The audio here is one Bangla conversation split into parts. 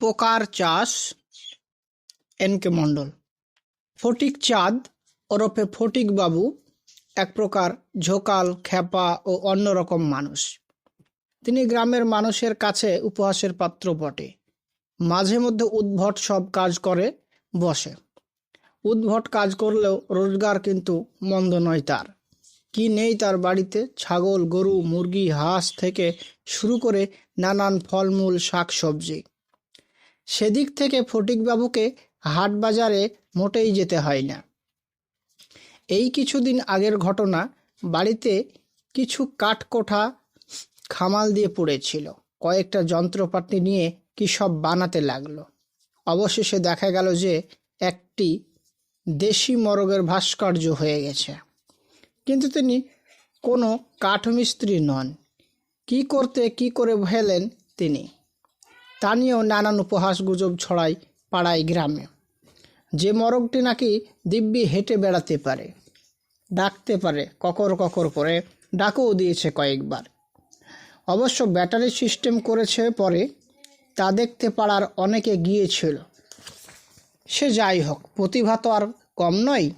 পোকার চাষ এন কে মণ্ডল। ফটিক চাঁদ, ওরফে ফটিক বাবু, এক প্রকার ঝোকাল, খ্যাপা ও অন্যরকম মানুষ। তিনি গ্রামের মানুষের কাছে উপহাসের পাত্র বটে। মাঝে মধ্যে উদ্ভট সব কাজ করে, বসে। উদ্ভট কাজ করলেও রোজগার কিন্তু মন্দ নয় তার। কি নেই তার বাড়িতে? ছাগল, গরু, মুরগি, হাঁস থেকে শুরু করে নানান ফলমূল শাক সবজি সেদিক থেকে ফটিকবাবুকে হাট বাজারে মোটেই যেতে হয় না। এই কিছুদিন আগের ঘটনা বাড়িতে কিছু কাঠকোঠা খামাল দিয়ে পড়েছিল। কয়েকটা যন্ত্রপাতি নিয়ে কি সব বানাতে লাগল। অবশেষে দেখা গেল যে একটি দেশি মরগের ভাস্কর্য হয়ে গেছে। কিন্তু তিনি কোনো কাঠমিস্ত্রি নন। কি করতে, কি করে ফেলেন তিনি? তা নিয়েও নানান উপহাস গুজব ছড়ায় পাড়ায় গ্রামে। যে মরগটি নাকি দিব্যি হেঁটে বেড়াতে পারে, ডাকতে পারে, ককর ককর করে ডাকও দিয়েছে কয়েকবার। অবশ্য ব্যাটারি সিস্টেম করেছে পরে তা দেখতে পাড়ার অনেকে গিয়েছিল। সে যাই হোক, প্রতিভা তো আর কম নয়।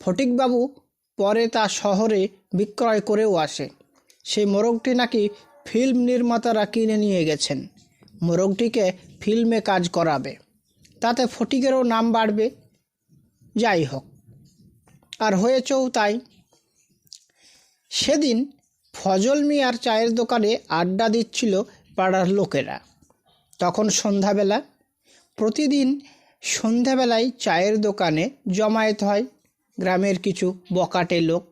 ফটিকবাবু পরে তা শহরে বিক্রয় করেও আসে। সেই মোরগটি নাকি ফিল্ম নির্মাতারা কিনে নিয়ে গেছেন। মোরগটিকে ফিল্মে কাজ করাবে। তাতে ফটিকেরও নাম বাড়বে। যাই হোক, আর হয়েছেও তাই। সেদিন ফজল মিয়ার চায়ের দোকানে আড্ডা দিচ্ছিল পাড়ার লোকেরা। তখন সন্ধ্যাবেলা, প্রতিদিন সন্ধ্যাবেলায় চায়ের দোকানে জমায়েত হয় গ্রামের কিছু বকাটে লোক।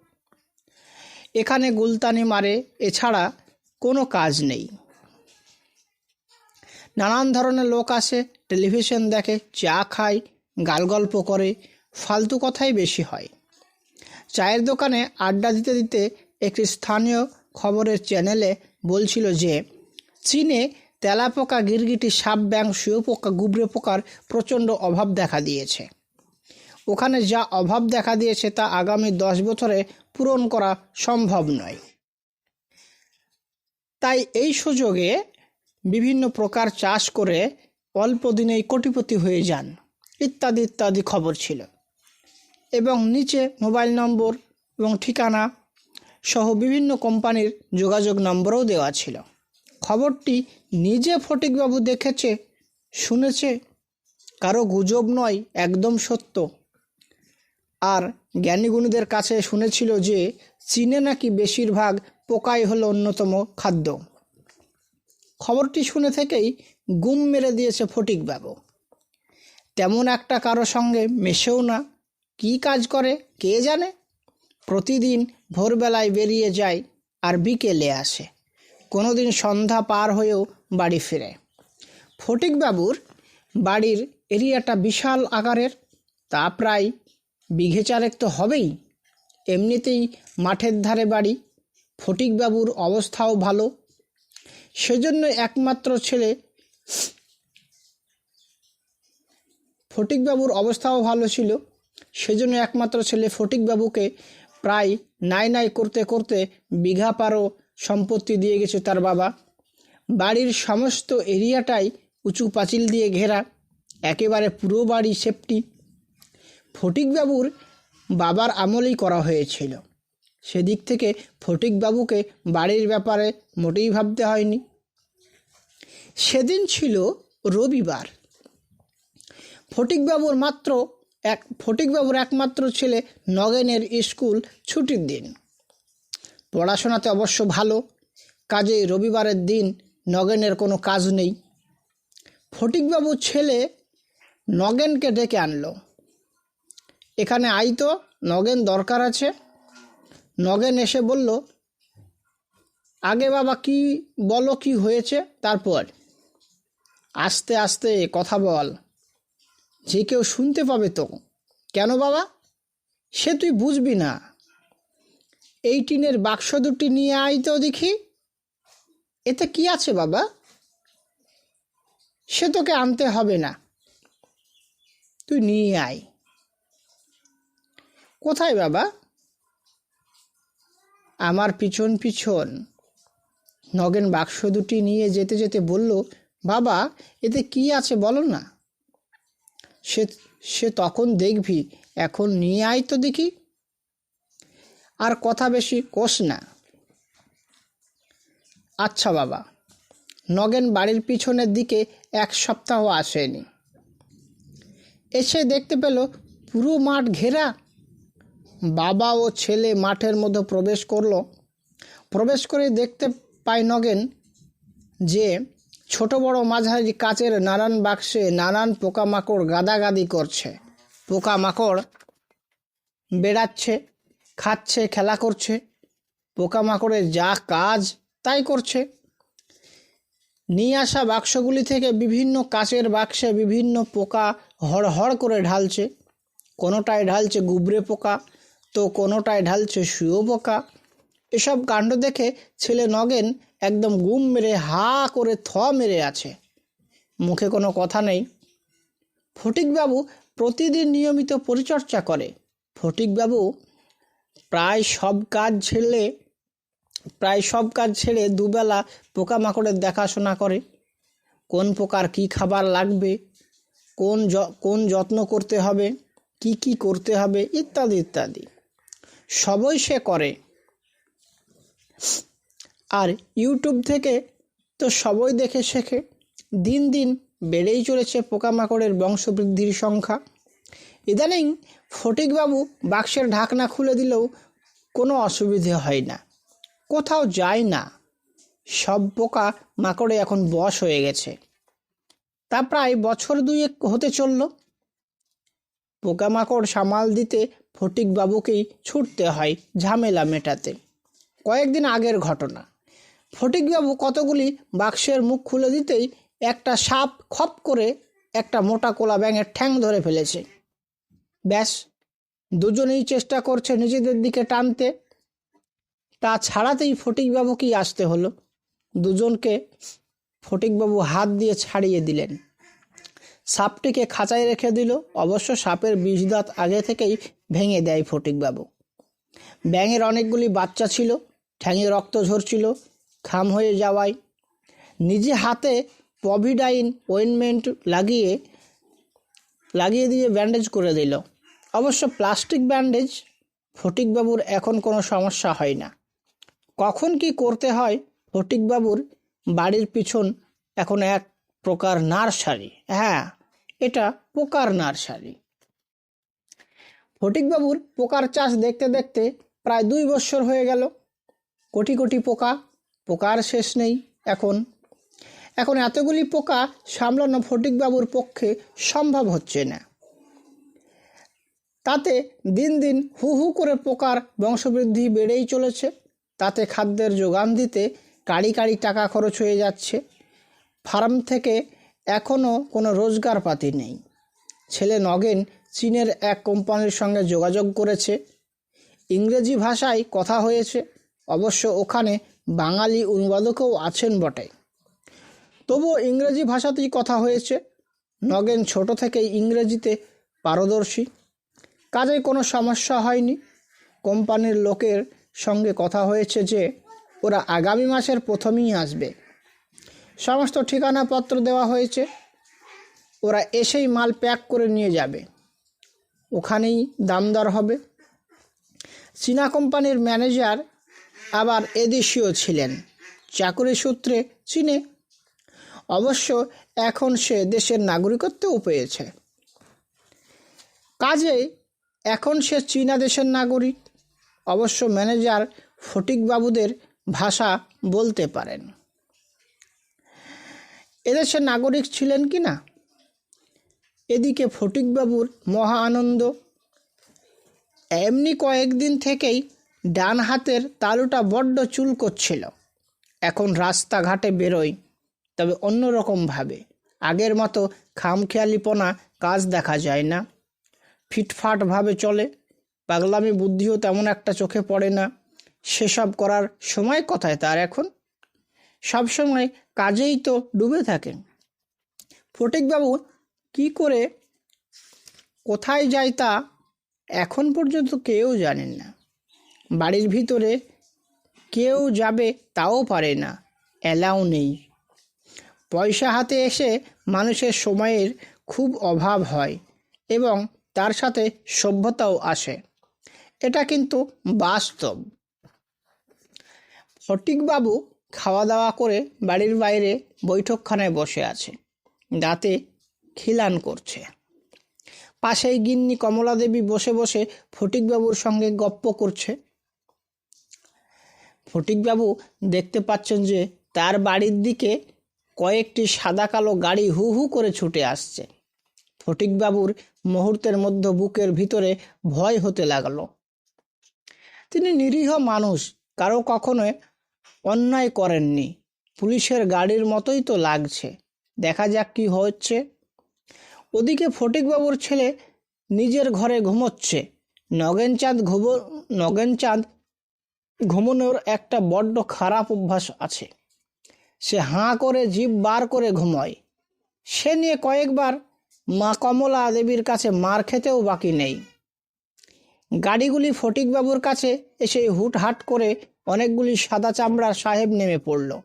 এখানে গুলতানি মারে, এছাড়া কোনো কাজ নেই। নানান ধরনের লোক আসে, টেলিভিশন দেখে, চা খায়, গালগল্প করে, ফালতু কথাই বেশি হয়। চায়ের দোকানে আড্ডা দিতে দিতে একটি স্থানীয় খবরের চ্যানেলে বলছিল যে, চীনে তেলাপোকা গিরগিটি সাপ ব্যাং শুয়োপোকা গুবরে পোকার প্রচণ্ড অভাব দেখা দিয়েছে। ওখানে যা অভাব দেখা দিয়েছে তা আগামী দশ বছরে পূরণ করা সম্ভব নয়। তাই এই সুযোগে বিভিন্ন প্রকার চাষ করে অল্প দিনেই কোটিপতি হয়ে যান। ইত্যাদি ইত্যাদি খবর ছিল। এবং নিচে মোবাইল নম্বর এবং ঠিকানা সহ বিভিন্ন কোম্পানির যোগাযোগ নম্বরও দেওয়া ছিল। খবরটি নিজে ফটিকবাবু দেখেছে, শুনেছে, কারও গুজব নয়, একদম সত্য। আর জ্ঞানীগুণীদের কাছে শুনেছিল যে চীনে নাকি বেশিরভাগ পোকাই হলো অন্যতম খাদ্য। খবরটি শুনে থেকেই গুম মেরে দিয়েছে ফটিকবাবু। তেমন একটা কারও সঙ্গে মেশেও না। কি কাজ করে, কে জানে? প্রতিদিন ভোরবেলায় বেরিয়ে যায় আর বিকেলে আসে। কোনো দিন সন্ধ্যা পার হয়েও বাড়ি ফিরে। ফটিকবাবুর বাড়ির এরিয়াটা বিশাল আকারের। তা প্রায় বিঘে চারেক তো হবেই। এমনিতেই মাঠের ধারে বাড়ি। ফটিকবাবুর অবস্থাও ভালো। সেজন্য একমাত্র ছেলে ফটিকবাবুর অবস্থাও ভালো ছিল। সেজন্য একমাত্র ছেলে ফটিকবাবুকে প্রায় নাই নাই করতে করতে বিঘা পারো সম্পত্তি দিয়ে গেছে তার বাবা। বাড়ির সমস্ত এরিয়াটাই উঁচু পাঁচিল দিয়ে ঘেরা, একেবারে পুরো বাড়ি সেফটি। ফটিকবাবুর বাবার আমলেই করা হয়েছিল। সেদিক থেকে ফটিকবাবুকে বাড়ির ব্যাপারে মোটেই ভাবতে হয়নি। সেদিন ছিল রবিবার। ফটিকবাবুর মাত্র এক, ফটিকবাবুর একমাত্র ছেলে নগেনের স্কুল ছুটির দিন। পড়াশোনাতে অবশ্য ভালো কাজে রবিবারের দিন নগেনের কোনো কাজ নেই। ফটিকবাবুর ছেলে নগেনকে ডেকে আনলো। এখানে আই তো নগেন দরকার আছে। নগেন এসে বলল, আগে বাবা কি বলো, কি হয়েছে? তারপর? আস্তে আস্তে কথা বল। যে কেউ শুনতে পাবে তো। কেন বাবা? সে তুই বুঝবি না। এই টিনের বাক্স দুটি নিয়ে আয় তো দেখি। এতে কি আছে বাবা? সে তোকে আনতে হবে না। তুই নিয়ে আয়। কোথায় বাবা? আমার পিছন পিছন নগেন বাক্স দুটি নিয়ে যেতে যেতে বলল, বাবা, এতে কি আছে বলো না? সে সে তখন দেখবি, এখন নিয়ে আয় তো দেখি। আর কথা বেশি কোষ না। আচ্ছা বাবা। নগেন বাড়ির পিছনের দিকে এক সপ্তাহ আসেনি। এসে দেখতে পেল পুরো মাঠ ঘেরা বাবা ও ছেলে মাঠের মধ্যে প্রবেশ করল। প্রবেশ করে দেখতে পায় নগেন যে ছোট বড় মাঝারি কাচের নানান বাক্সে নানান পোকামাকড় গাদাগাদি করছে। পোকামাকড় বেড়াচ্ছে, খাচ্ছে, খেলা করছে। পোকামাকড়ের যা কাজ, তাই করছে। নিয়ে আসা বাক্সগুলি থেকে বিভিন্ন কাচের বাক্সে বিভিন্ন পোকা হড়হড় করে ঢালছে। কোনোটায় ঢালছে গুবরে পোকা তো কোনোটায় ঢালছে শুয়ো পোকা এসব কাণ্ড দেখে ছেলে নগেন একদম গুম মেরে হা করে থ মেরে আছে। মুখে কোনো কথা নেই। ফটিকবাবু প্রতিদিন নিয়মিত পরিচর্যা করে। ফটিকবাবু প্রায় সব কাজ ছেড়ে, প্রায় সব কাজ ছেড়ে দুবেলা পোকামাকড়ের দেখাশোনা করে। কোন পোকার কি খাবার লাগবে, কোন কোন যত্ন করতে হবে, কি কি করতে হবে, ইত্যাদি ইত্যাদি। সবই সে করে। আর ইউটিউব থেকে তো সবই দেখে শেখে। দিন দিন বেড়েই চলেছে পোকামাকড়ের বংশবৃদ্ধির সংখ্যা। ইদানিং ফটিকবাবু বাক্সের ঢাকনা খুলে দিলেও কোনো অসুবিধে হয় না। কোথাও যায় না। সব পোকা মাকড়ে এখন বশ হয়ে গেছে। তা প্রায় বছর দুয়েক হতে চলল। পোকামাকড় সামাল দিতে ফটিকবাবুকেই ছুটতে হয় ঝামেলা মেটাতে। কয়েকদিন আগের ঘটনা। ফটিকবাবু কতগুলি বাক্সের মুখ খুলে দিতেই একটা সাপ খপ করে একটা মোটা কোলা ব্যাঙের ঠ্যাং ধরে ফেলেছে। ব্যাস, দুজনেই চেষ্টা করছে নিজেদের দিকে টানতে। তা ছাড়াতেই ফটিকবাবুকেই আসতে হলো। দুজনকে ফটিকবাবু হাত দিয়ে ছাড়িয়ে দিলেন। সাপটিকে খাঁচায় রেখে দিল। অবশ্য সাপের বিষ দাঁত আগে থেকেই ভেঙে দেয় ফটিকবাবু। ব্যাঙের অনেকগুলি বাচ্চা ছিল, ঠ্যাঙে রক্ত ঝরছিল, খাম হয়ে যাওয়ায়। নিজে হাতে পভিডাইন ওয়েনমেন্ট লাগিয়ে লাগিয়ে দিয়ে ব্যান্ডেজ করে দিল। অবশ্য প্লাস্টিক ব্যান্ডেজ ফটিকবাবুর এখন কোনো সমস্যা হয় না। কখন কি করতে হয় ফটিকবাবুর বাড়ির পিছন এখন এক প্রকার নার্সারি। হ্যাঁ এটা পোকার নার্সারি। ফটিকবাবুর পোকার চাষ দেখতে দেখতে প্রায় দুই বছর হয়ে গেল। কোটি কোটি পোকা, পোকার শেষ নেই এখন। এখন এতগুলি পোকা সামলানো ফটিকবাবুর পক্ষে সম্ভব হচ্ছে না। তাতে দিন দিন হু হু করে পোকার বংশবৃদ্ধি বেড়েই চলেছে। তাতে খাদ্যের যোগান দিতে কাড়ি কাড়ি টাকা খরচ হয়ে যাচ্ছে। ফার্ম থেকে এখনও কোনো রোজগার পাতি নেই। ছেলে নগেন চীনের এক কোম্পানির সঙ্গে যোগাযোগ করেছে। ইংরেজি ভাষায় কথা হয়েছে। অবশ্য ওখানে বাঙালি অনুবাদকও আছেন বটে। তবুও ইংরেজি ভাষাতেই কথা হয়েছে। নগেন ছোট থেকেই ইংরেজিতে পারদর্শী। কাজে কোনো সমস্যা হয়নি। কোম্পানির লোকের সঙ্গে কথা হয়েছে যে, ওরা আগামী মাসের প্রথমেই আসবে। সমস্ত ঠিকানাপত্র দেওয়া হয়েছে। ওরা এসেই মাল প্যাক করে নিয়ে যাবে। ওখানেই দামদার হবে। চীনা কোম্পানির ম্যানেজার আবার এদেশীয় ছিলেন। চাকরি সূত্রে চীনে। অবশ্য এখন সে দেশের নাগরিকত্বও পেয়েছে। কাজেই এখন সে চীনা দেশের নাগরিক। অবশ্য ম্যানেজার ফটিকবাবুদের ভাষা বলতে পারেন। এদেশের নাগরিক ছিলেন কি না এদিকে ফটিকবাবুর মহা আনন্দ। এমনি কয়েকদিন থেকেই ডান হাতের তালুটা বড্ড চুল করছিল। এখন রাস্তাঘাটে বেরোয়, তবে অন্যরকমভাবে। আগের মতো খামখেয়ালিপনা কাজ দেখা যায় না। ফিটফাটভাবে চলে, পাগলামি বুদ্ধিও তেমন একটা চোখে পড়ে না। সেসব করার সময় কথায় তার এখন? সব সময় কাজেই তো ডুবে থাকেন। ফটিকবাবু কি করে কোথায় যায় তা এখন পর্যন্ত কেউ জানেন না। বাড়ির ভিতরে কেউ যাবে তাও পারে না অ্যালাউ নেই। পয়সা হাতে এসে মানুষের সময়ের খুব অভাব হয় এবং তার সাথে সভ্যতাও আসে। এটা কিন্তু বাস্তব। ফটিকবাবু খাওয়া দাওয়া করে বাড়ির বাইরে বৈঠকখানায় বসে আছে। দাঁতে খিলান করছে। পাশেই গিন্নি কমলা দেবী বসে বসে ফটিকবাবুর সঙ্গে গপ্প করছে। ফটিকবাবু দেখতে পাচ্ছেন যে তার বাড়ির দিকে কয়েকটি সাদা কালো গাড়ি হু হু করে ছুটে আসছে। ফটিকবাবুর মুহূর্তের মধ্যে বুকের ভিতরে ভয় হতে লাগল। তিনি নিরীহ মানুষ, কারও কখনো অন্যায় করেননি। পুলিশের গাড়ির মতোই তো লাগছে। দেখা যাক কি হচ্ছে। ওদিকে ফটিকবাবুর ছেলে নিজের ঘরে ঘুমোচ্ছে। নগেনচাঁদ ঘুম নগেনচাঁদ ঘুমানোর একটা বড্ড খারাপ অভ্যাস আছে। সে হাঁ করে জিভ বার করে ঘুমোয়। সে নিয়ে কয়েকবার মা কমলা দেবীর কাছে মার খেতেও বাকি নেই। গাড়িগুলি ফটিকবাবুর কাছে এসে হুটহাট করে অনেকগুলি সাদা চামড়ার সাহেব নেমে পড়ল।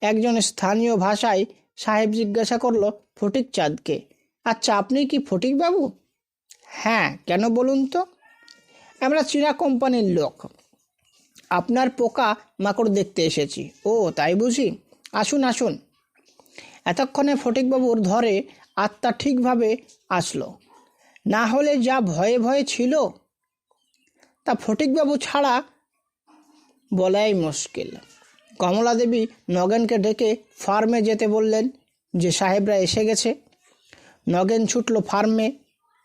একজন স্থানীয় ভাষায় সাহেব জিজ্ঞাসা করল ফটিক চাঁদকে আচ্ছা আপনি কি ফটিকবাবু? হ্যাঁ কেন বলুন তো? আমরা চীনা কোম্পানির লোক। আপনার পোকা মাকড় দেখতে এসেছি। ও, তাই বুঝি? আসুন আসুন। এতক্ষণে ফটিকবাবুর ধরে আত্মা ঠিকভাবে আসলো। না হলে যা ভয়ে ভয়ে ছিল, তা ফটিকবাবু ছাড়া বলাই মুশকিল। কমলা দেবী নগেনকে ডেকে ফার্মে যেতে বললেন যে, সাহেবরা এসে গেছে। নগেন ছুটল ফার্মে।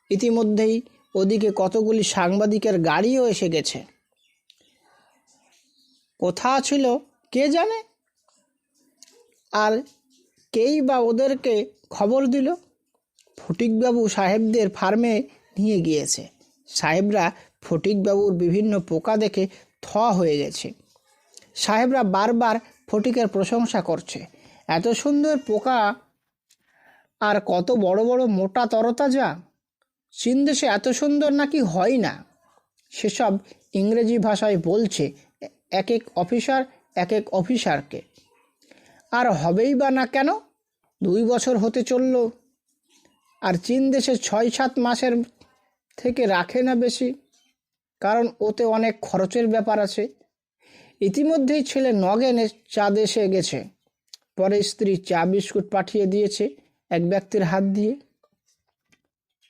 ইতিমধ্যেই ওদিকে কতগুলি সাংবাদিকের গাড়িও এসে গেছে। কোথা ছিল, কে জানে? আর কেই বা ওদেরকে খবর দিল? ফটিকবাবু সাহেবদের ফার্মে নিয়ে গিয়েছে। সাহেবরা ফটিকবাবুর বিভিন্ন পোকা দেখে থ হয়ে গেছে। সাহেবরা বারবার ফটিকের প্রশংসা করছে। এত সুন্দর পোকা আর কত বড় বড় মোটা তরতাজা? চীন দেশে এত সুন্দর নাকি হয় না? সেসব ইংরেজি ভাষায় বলছে এক এক অফিসার, এক এক অফিসারকে। আর হবেই বা না কেন? দুই বছর হতে চলল। আর চীন দেশে ছয় সাত মাসের থেকে রাখে না বেশি, কারণ ওতে অনেক খরচের ব্যাপার আছে। ইতিমধ্যেই ছেলে নগেনে চা দেশে গেছে। পরে স্ত্রী চা বিস্কুট পাঠিয়ে দিয়েছে। এক ব্যক্তির হাত দিয়ে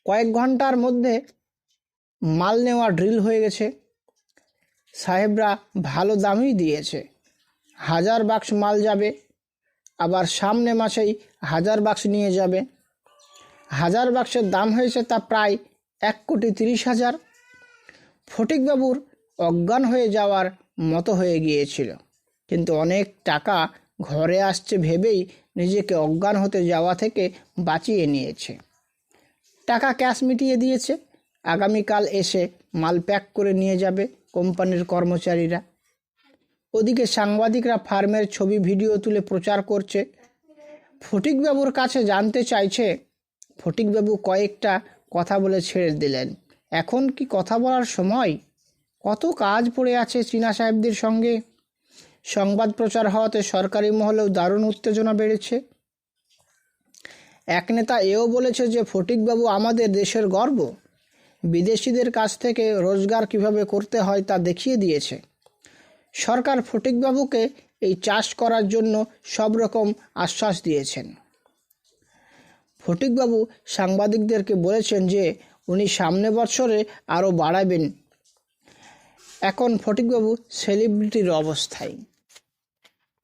কয়েক ঘণ্টার মধ্যে মাল নেওয়া ড্রিল হয়ে গেছে। সাহেবরা ভালো দামই দিয়েছে। হাজার বাক্স মাল যাবে, আবার সামনে মাসেই হাজার বাক্স নিয়ে যাবে। হাজার বাক্সের দাম হয়েছে তা প্রায় এক কোটি তিরিশ হাজার। ফটিকবাবুর অজ্ঞান হয়ে যাওয়ার মতো হয়ে গিয়েছিল। কিন্তু অনেক টাকা ঘরে আসছে ভেবেই নিজেকে অজ্ঞান হতে যাওয়া থেকে বাঁচিয়ে নিয়েছে। টাকা ক্যাশ মিটিয়ে দিয়েছে। আগামীকাল এসে মাল প্যাক করে নিয়ে যাবে কোম্পানির কর্মচারীরা। ওদিকে সাংবাদিকরা ফার্মের ছবি, ভিডিও তুলে প্রচার করছে। ফটিকবাবুর কাছে জানতে চাইছে, ফটিকবাবু কয়েকটা কথা বলে ছেড়ে দিলেন। এখন কি কথা বলার সময়? কত কাজ পড়ে আছে চীনা সাহেবদের সঙ্গে? সংবাদ প্রচার হওয়াতে সরকারি মহলেও দারুণ উত্তেজনা বেড়েছে। এক নেতা এও বলেছে যে, ফটিকবাবু, আমাদের দেশের গর্ব। বিদেশিদের কাছ থেকে রোজগার কীভাবে করতে হয় তা দেখিয়ে দিয়েছে। সরকার ফটিকবাবুকে এই চাষ করার জন্য সব রকম আশ্বাস দিয়েছেন। ফটিকবাবু সাংবাদিকদেরকে বলেছেন যে, উনি সামনে বছরে আরও বাড়াবেন। এখন ফটিকবাবু সেলিব্রিটির অবস্থায়।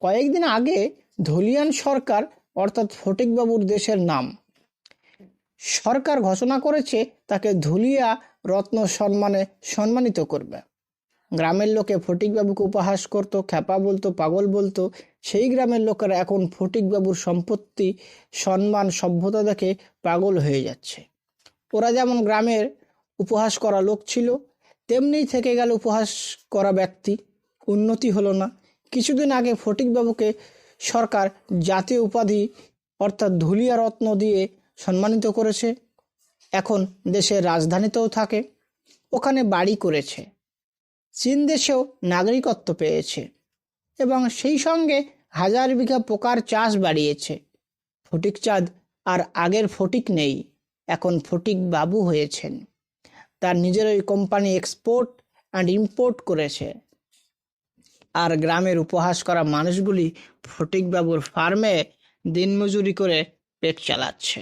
কয়েকদিন আগে ধুলিয়ান সরকার, অর্থাৎ ফটিকবাবুর দেশের নাম, সরকার ঘোষণা করেছে তাকে ধুলিয়া রত্ন সম্মানে সম্মানিত করবে। গ্রামের লোকে ফটিকবাবুকে উপহাস করতো, খ্যাপা বলতো, পাগল বলতো। সেই গ্রামের লোকেরা এখন ফটিকবাবুর সম্পত্তি, সম্মান, সভ্যতা দেখে পাগল হয়ে যাচ্ছে। ওরা যেমন গ্রামের উপহাস করা লোক ছিল তেমনিই থেকে গেল উপহাস করা ব্যক্তি। উন্নতি হলো না। কিছুদিন আগে ফটিকবাবুকে সরকার জাতীয় উপাধি অর্থাৎ ধুলিয়া রত্ন দিয়ে সম্মানিত করেছে। এখন দেশের রাজধানীতেও থাকে, ওখানে বাড়ি করেছে। চীন দেশেও নাগরিকত্ব পেয়েছে এবং সেই সঙ্গে হাজার বিঘা পোকার চাষ বাড়িয়েছে। ফটিক চাঁদ আর আগের ফটিক নেই, এখন ফটিক বাবু হয়েছেন। তার নিজের ওই কোম্পানি এক্সপোর্ট অ্যান্ড ইম্পোর্ট করেছে। আর গ্রামের উপহাস করা মানুষগুলি ফটিকবাবুর ফার্মে দিনমজুরি করে পেট চালাচ্ছে।